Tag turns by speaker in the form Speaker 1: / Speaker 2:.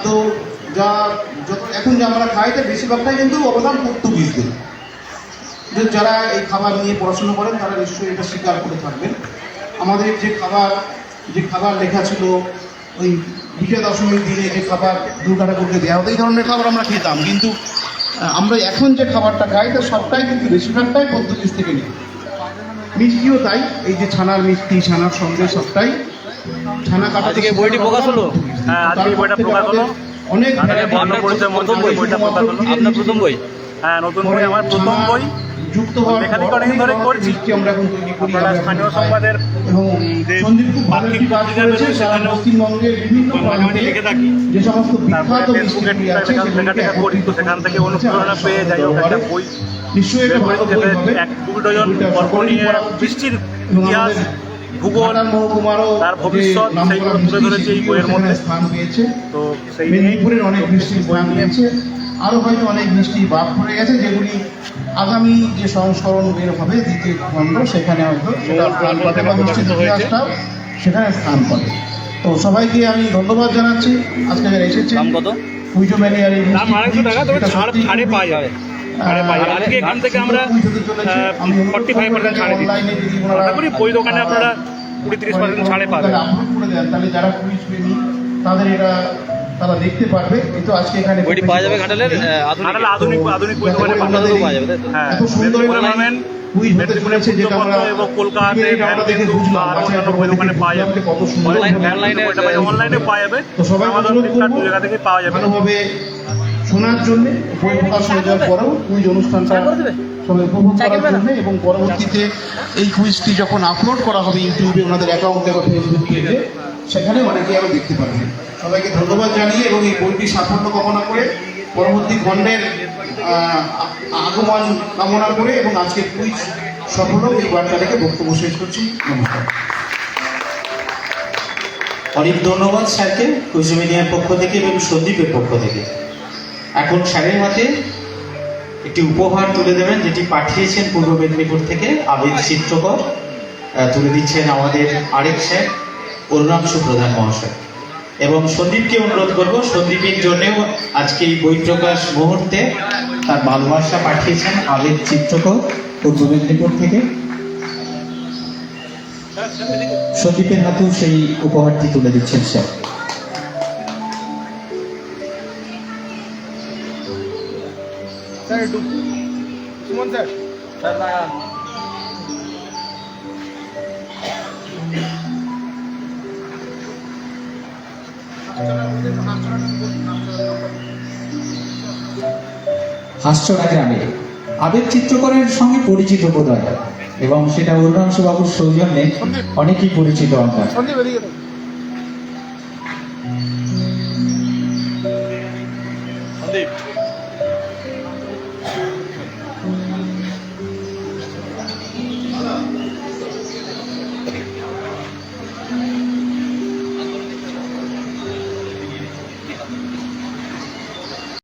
Speaker 1: তো যা যত এখন যে আমরা খাই তার বেশিরভাগটাই কিন্তু অবদান পর্তুগিজদের যারা এই খাবার নিয়ে পড়াশোনা করেন, তারা নিশ্চয়ই এটা স্বীকার করে থাকবেন। আমাদের যে খাবার যে খাবার লেখা ছিল, ওই বিজয় দশমীর দিনে যে খাবার দুর্গা ঠাকুরকে দেওয়া হতো, এই ধরনের খাবার আমরা খেতাম। কিন্তু আমরা এখন যে খাবারটা খাই তার সবটাই কিন্তু বেশিরভাগটাই পর্তুগিজ থেকে নিই। মিষ্টিও তাই, এই যে ছানার মিষ্টি, ছানার সঙ্গে সবটাই
Speaker 2: আজকে বইটি প্রকাশ হলো?
Speaker 3: হ্যাঁ, আজকে বইটা প্রকাশ হলো।
Speaker 1: অনেক
Speaker 3: বর্ণ পরিচয় মঞ্চে
Speaker 1: আমাদের
Speaker 3: বইটা প্রকাশ হলো।
Speaker 2: আপনার প্রথম বই
Speaker 3: হ্যাঁ নতুন বই আমার প্রথম বই
Speaker 1: যুক্ত হওয়ার
Speaker 3: লেখালেখি অনেকদিন ধরে করছি।
Speaker 1: আমরা এখন তৈরি করি
Speaker 3: স্থানীয় সংবাদের যে
Speaker 1: সন্দীপ খুব ভালো
Speaker 3: বার্ষিক
Speaker 1: একটি কাজ
Speaker 3: পত্রিকা
Speaker 1: করেছে
Speaker 3: বেরোয়,
Speaker 1: পশ্চিমবঙ্গের বিভিন্ন
Speaker 3: মাঝে মাঝে লিখে থাকি
Speaker 1: যে সমস্ত
Speaker 3: তারপরে ফেসবুকে লেখা
Speaker 1: সেগুলিকে
Speaker 3: করি তো সেখান থেকে অনুপ্রেরণা পেয়ে যাই হোক একটা বই
Speaker 1: নিশ্চয়ই
Speaker 3: এক দু ডজন। বৃষ্টির ইতিহাস ভূগোল
Speaker 1: মহকুমারও
Speaker 3: তার ভবিষ্যৎ সেইগুলো তুলে ধরেছে এই বইয়ের মধ্যে।
Speaker 1: স্থান পেয়েছে
Speaker 3: তো সেই
Speaker 1: মেদিনীপুরের অনেক মিষ্টি স্থান পেয়েছে আরও হয়তো অনেক মিষ্টি বাদ পড়ে গেছে যেগুলি আগামী যে সংস্করণ বের হবে দ্বিতীয় খণ্ড সেখানে হয়তো সেটা সেখানে স্থান পাবে তো সবাইকে আমি ধন্যবাদ জানাচ্ছি আজকে এসেছে পুজো মেলে আর
Speaker 3: যাবে আজকে এখান থেকে আমরা ফর্টি ফাইভ পার্সেন্ট ছাড়ে দিচ্ছি। আশা করি বই দোকানে আপনারা কুড়ি তিরিশ পার্সেন্ট ছাড়ে পাবেন।
Speaker 1: তাহলে যারা তাদের এটা তারা দেখতে পারবে। কিন্তু আজকে এখানে
Speaker 2: বইটি পাওয়া যাবে ঘাটালের আধুনিক
Speaker 3: আধুনিক আধুনিক বই দোকানে পাওয়া যাবে।
Speaker 2: আপনাদেরও পাওয়া যাবে তাই তো?
Speaker 3: হ্যাঁ।
Speaker 1: এত সুন্দর
Speaker 3: পাবেন
Speaker 1: কুইজ হতে চলেছে যেটা আমরা
Speaker 3: এবং কলকাতাতে
Speaker 1: টিভিতে দেখে বুঝলাম
Speaker 3: অন্যান্য বই দোকানে পাওয়া যাবে।
Speaker 1: কত সুন্দর
Speaker 2: Online-
Speaker 1: ভাবে
Speaker 2: online এ-
Speaker 3: অনলাইনে পাওয়া যাবে।
Speaker 1: তো সবাই
Speaker 3: আমাদের ফ্লিপকার্ট জায়গা থেকে পাওয়া যাবে।
Speaker 1: শোনার জন্য বই প্রকাশ হয়ে যাওয়ার পরেও কুইজ অনুষ্ঠানটা সবাই উপভোগ করার জন্য এবং পরবর্তীতে এই কুইজটি যখন আপলোড করা হবে ইউটিউবে ওনাদের অ্যাকাউন্টে বা ফেসবুক পেজে সেখানে অনেকে আরও দেখতে পারবে। সবাইকে ধন্যবাদ জানিয়ে এবং এই বইটি সাফল্য কামনা করে পরবর্তী খণ্ডের আগমন কামনা করে এবং আজকের কুইজ সফল এই বার্তা রেখে বক্তব্য শেষ করছি। নমস্কার।
Speaker 4: অনেক ধন্যবাদ স্যারকে কুইজ মিডিয়ার পক্ষ থেকে এবং সন্দীপের পক্ষ থেকে। এখন স্যারের হাতে একটি উপহার তুলে দেবেন, যেটি পাঠিয়েছেন পূর্ব মেদিনীপুর থেকে আবিদ চিত্রকর। তুলে দিচ্ছেন আমাদের আরেক স্যার অরুণাংশু প্রধান মহাশয়। এবং সন্দীপকে অনুরোধ করব, সন্দীপের জন্যেও আজকে এই বই প্রকাশ মুহূর্তে তার ভালোবাসা পাঠিয়েছেন আবেদ চিত্রকর, পূর্ব মেদিনীপুর থেকে। সন্দীপের হাতেও সেই উপহারটি তুলে দিচ্ছেন স্যার। হাস্যরা গ্রামে আবেগ চিত্রকরের সঙ্গে পরিচিত বোধ হয় এবং সেটা বাবুর সৌজন্যে অনেকেই পরিচিত আমরা।
Speaker 2: সন্দীপ।